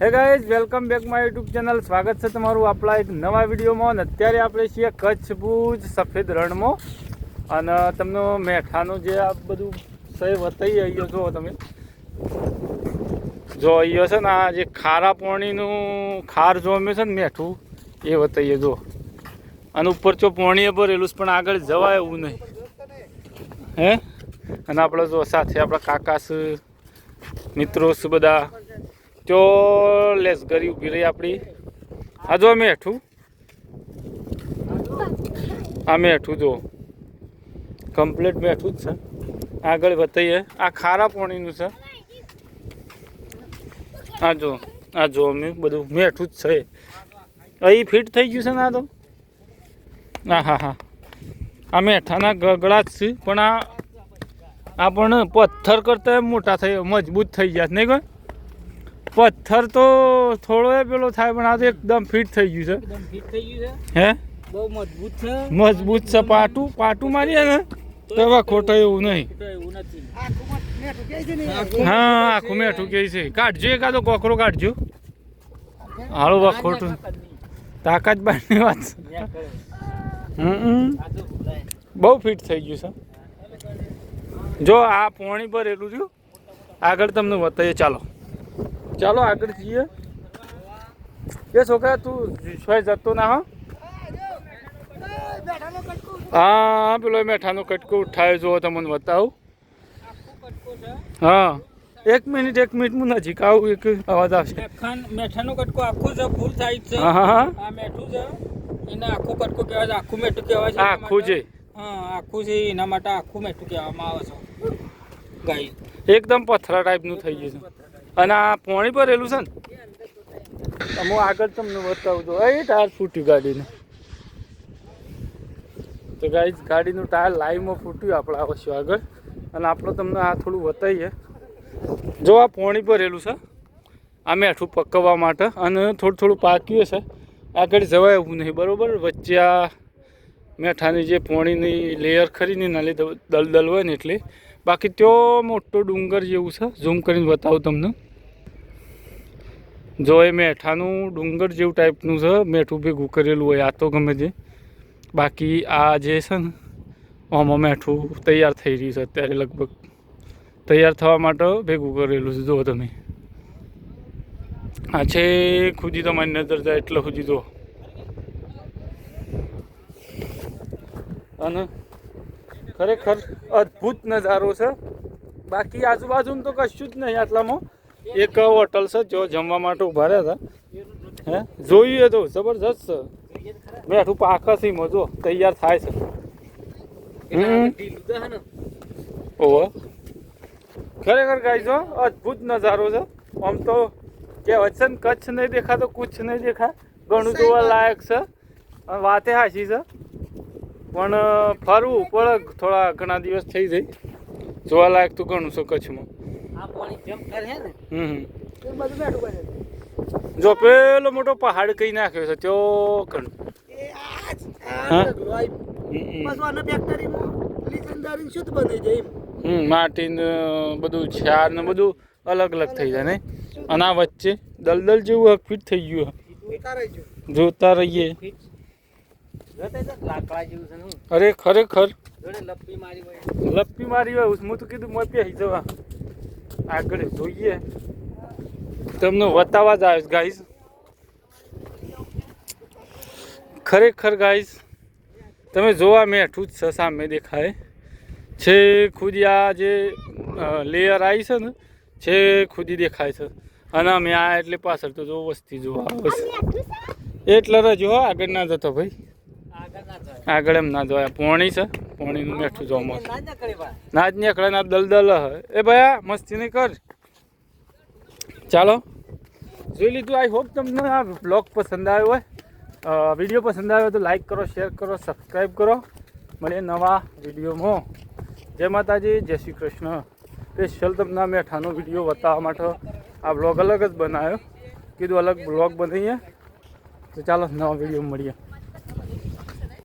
Hey guys welcome back my YouTube channel સ્વાગત છે તમારું આપણા એક નવા વિડીયોમાં અને અત્યારે આપણે છીએ કચ્છ ભુજ સફેદ રણમાં. અને તમને મેઠાનું જે આ બધું સહી વતાઈ અહીંયા જુઓ તમે. જો અહીંયા છે ને આ જે ખારા પોણીનું ખાર જો અમે છે ને મેઠું, એ વતાઈએ જો અને ઉપર જો પોણીએ ભરેલું પણ આગળ જવાય એવું નહીં. હે? અને આપણે જો સાથે આપણા કાકાસ મિત્રો બધા તો લેસ ગરી ઊભી રહી આપણી. આ જો અમે હેઠું. આ મેઠું જો. કમ્પ્લીટ મેઠું જ છે. આગળ બતાવીએ આ ખારા પાણીનું છે. આ જો. આ જો અમે બધું મેઠું જ છે. અહીં ફિટ થઈ ગયું છે ને આ તો? હા હા હા. આ મેઠાના ગગડા જ છે, પણ આ આ પણ પથ્થર કરતાં મોટા થઈ, મજબૂત થઈ ગયા નહીં કોઈ પથ્થર તો થોડો એ પેલો થાય પણ આ તો એકદમ ફિટ થઈ ગયું એકદમ ફિટ થઈ ગયું છે. હે? બહુ મજબૂત છે. મજબૂત છે પાટું પાટું મારીએ ને તો એવા ખોટો એવું નહીં. એવું હા આખું મેઠું કે છે. કાઢજો એકાદો કોકરો કાઢજો. હાલો વા ખોટું. તાકાત બારની વાત. છે હમ. બહુ ફિટ થઈ ગયું છે. જો આ પોણી પર એટલું થયું. આગળ તમને બતાવીએ. ચાલો. ચાલો આગળ જઈએ. એ છોકરા તું સોય જતો ના હો. હા પેલો મેઠાનો કટકો ઉઠાવ્યો જો તમને બતાવું. હા એક મિનિટ એક મિનિટ હું નજીક આવું એક અવાજ આવશે. મેઠાન કટકો આખું છે ફૂલ સાઈઝ છે. હા હા આ મેઠું છે. એને આખું કટકો કહેવાય છે આખું મેઠું કહેવાય છે આખું છે. હા આખું છે એના માટે આખું મેઠું કહેવામાં આવે છે. ગાય. એકદમ પથરા ટાઈપનું થઈ ગયું છે. અને આ પોણી ભરેલું છે ને? હું આગળ તમને બતાવું છું એ ટાયર ફૂટ્યું ગાડીનું. તો ગાડી ગાડીનું ટાયર લાઈવમાં ફૂટ્યું આપણે આવશું આગળ. અને આપણે તમને આ થોડું બતાવીએ. જો આ પોણી ભરેલું છે. આ મેઠું પકવવા માટે. અને થોડું થોડું પાક્યું છે આગળ જવાય એવું નહીં. બરાબર? વચ્ચે આ મેઠાની જે પોણીની લેયર ખરીને ના દલદલ હોય ને એટલે. બાકી ત્યો મોટો ડુંગર જેવું છે. ઝૂમ કરીને બતાવું તમને. જો એ મેઠાનું ડુંગર જેવું ટાઈપનું છે, મેઠું ભેગું કરેલું હોય, આ તો ગમે તે બાકી આ જે છે ને, આમાં મેઠું તૈયાર થઈ રહ્યું છે અત્યારે લગભગ. તૈયાર થવા માટે ભેગું કરેલું છે જુઓ તમે. આ છે ખુદી તમારી નજર જાય એટલે સુધી જુઓ અને ખરેખર અદ્ભુત નજારો છે. બાકી આજુબાજુમાં તો કશું જ નહીં આટલામાં. એક હોટલ છે જો જમવા માટે ઊભા રહ્યા હતા. હે? જોઈએ તો જબરજસ્ત છે. મેઠું પાકથી મજો તૈયાર થાય છે. ઓહો. ખરેખર ગાઈ જો અદ્ભુત નજારો છે. આમ તો કહેવત છે ને કચ્છ નહીં દેખાતો કુછ નહીં દેખા. ઘણું જોવા લાયક છે. વાતે હાચી છે. પણ ફરવું પડે થોડા ઘણા દિવસ થઈ જાય. જોવા લાયક તો ઘણું છે કચ્છમાં. જો પેલો મોટો પહાડ કઈ નાખ્યો છે બની જાય માટી બધું છાર ને બધું અલગ અલગ થઈ જાય ને? અને આ વચ્ચે દલદલ જેવું ફિટ થઈ ગયું. જોતા રહીએ. અરે ખરેખર. લપ્પી મારી હોય. હું તો કીધું મોય પહેરી જવા. આગળ જોઈએ. તમને બતાવવા જ આવ્યો ગાઈઝ ખરેખર ગાઈઝ તમે જોવા મેઠું જ છે સામે દેખાય. છે ખુદી આ જે લેયર આવી છે ને છે ખુદી દેખાય છે. અને અમે આ એટલે પાછળ તો જો વસ્તી જોવા આવે છે. એટલે રજો હો, આગળ ના જતો ભાઈ. આગળ આગળ એમ ના જોયા પોણી છે. પોણીનું મેઠું જોવા ના જ નીકળે ના દલદલ એ ભયા મસ્તી નહીં કર. ચાલો. જોઈ લીધું આઈ હોપ તમને આ બ્લોગ પસંદ આવ્યો હોય. વીડિયો પસંદ આવ્યો તો લાઈક કરો શેર કરો સબસ્ક્રાઈબ કરો. મળીએ નવા વિડીયોમાં જય માતાજી જય શ્રી કૃષ્ણ. સ્પેશિયલ તમને મેઠાનો વીડિયો બતાવવા માટે આ બ્લોગ અલગ જ બનાવ્યો. કીધું અલગ બ્લોગ બનાવીએ. તો ચાલો નવા વીડિયો મળીએ.